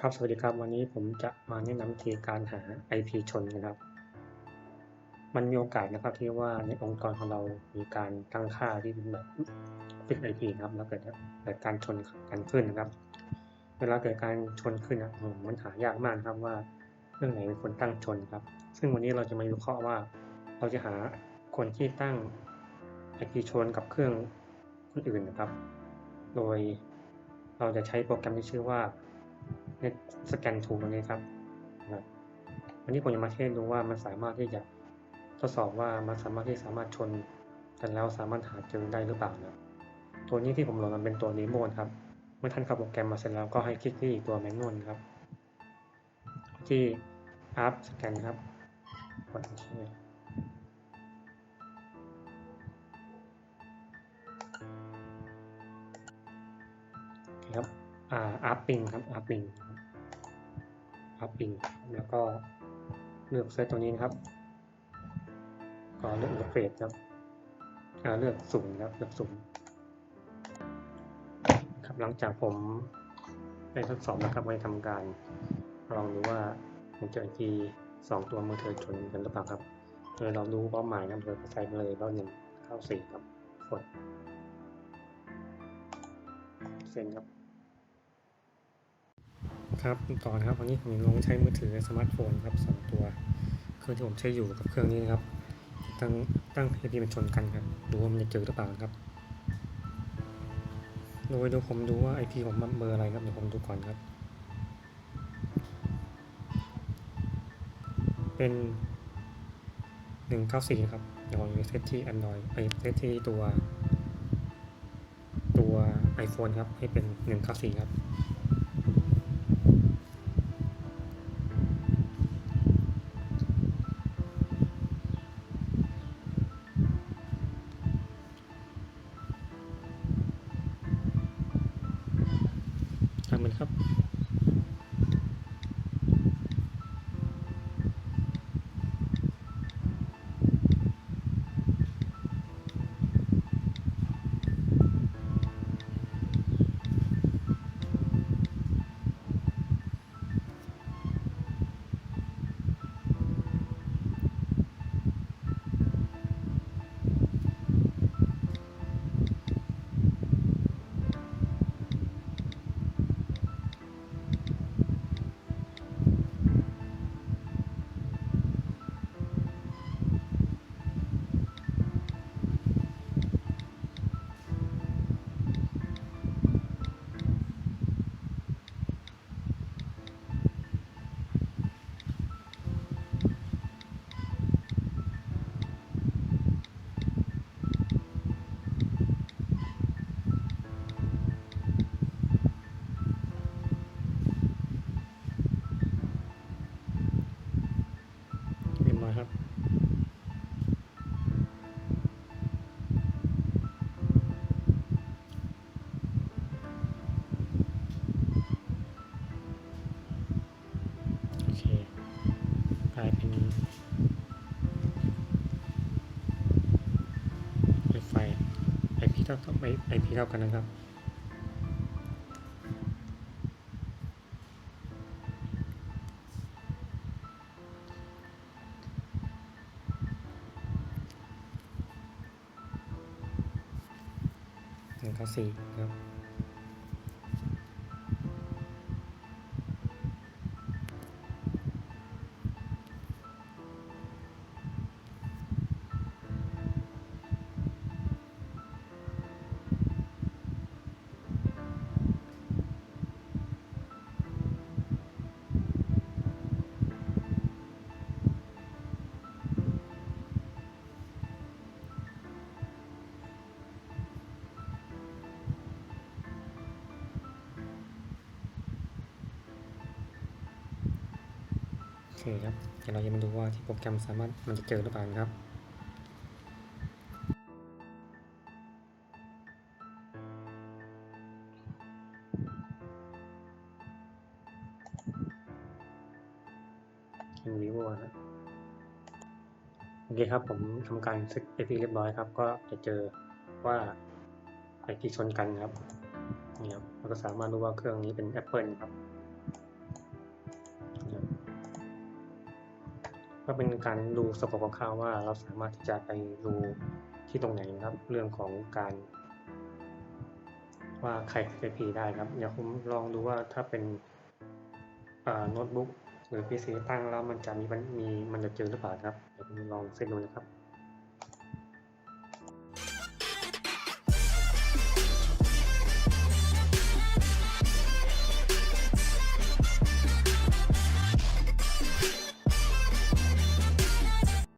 ครับสวัสดีครับวันนี้ผมจะมาแนะนำวิธีการหา IP ชนนะครับ มันมีโอกาสนะครับที่ว่าในองค์กรของเรามีการตั้งค่าที่เป็นแบบฟิก IP นะครับแล้วเกิดเกิดการชนกันขึ้นนะครับ เวลาเกิดการชนขึ้นนะมันหายากมากครับว่าเรื่องไหนเป็นคนตั้งชนครับ ซึ่งวันนี้เราจะมาวิเคราะห์ว่า เราจะหาคนที่ตั้ง IP ชนกับเครื่องคนอื่นนะครับ โดยเราจะใช้โปรแกรมที่ชื่อว่า Net Scan Tool ตัวนี้ครับนะครับวันนี้ผมจะมาเทสดูว่ามันสามารถที่จะทดสอบว่ามันสามารถที่สามารถชนกันแล้วสามารถหาเจอได้หรือเปล่านะตัวนี้ที่ผมโหลดมันเป็นตัวรีโมทครับ เมื่อท่านเข้าโปรแกรมมาเสร็จแล้วก็ให้คลิกที่ตัวแมนนวลครับ ที่ App Scan ครับกดโอเคครับอ่าอัพปิงครับอั พับปิงแล้วก็เลือกเซตตัวนี้นะครับก็เลือกอินเทอร์เฟซครับเลือกสุ่มครับเลือกสุ่มครับหลังจากผมได้ทดสอบนะครับไว้ทำการลองดูว่ามันจะทีสองตัวมือเธอชนกันหรือเปล่าครับโดยเรารู้เป้าหมายครับโดยใส่มาเลยว่าหนึ่งเข้าสี่ครับกดเซ็นครับ ครับต่อนะครับวันนี้ผมลองใช้มือถือสมาร์ทโฟนครับสองตัวเครื่องที่ผมใช้อยู่กับเครื่องนี้นะครับ ตั้งตั้ง IP มันชนกันครับดูว่ามันจะเจอหรือเปล่าครับ โดยดี๋ยวผมดูว่า IP ผมมันเบอร์อะไรครับเดี๋ยวผมดูก่อนครับ เป็น194ครับเดี๋ยวผมจะเซตที่ Android ไปเซตที่ตัว ตัว iPhone ครับให้เป็น194ครับ ครับ โอเค กลายเป็นไฟ IP เท่ากับ IP เท่ากันนะครับ หนึ่งเก้าสี่ครับ เคครับ เดี๋ยวเราจะมาดูว่าที่โปรแกรมสามารถมันจะเจอหรือเปล่านะครับเป็นวิวนะโอเคครับผมทำการเซ็ต IP เรียบร้อยครับ ก็จะเจอว่า IP ชนกันครับนี่ครับเราก็สามารถรู้ว่าเครื่องนี้เป็น Apple ครับ ก็เป็นการดูสกปรกคร่าวว่าเราสามารถที่จะไปดูที่ตรงไหนครับ เรื่องของการ ว่าใคร IP ได้ครับเดี๋ยวผมลองดูว่าถ้าเป็นโน้ตบุ๊กหรือ PC ตั้งแล้วมันจะมีมันมีมันจะเจอหรือเปล่าครับเดี๋ยวผมลองเซตดูนะครับ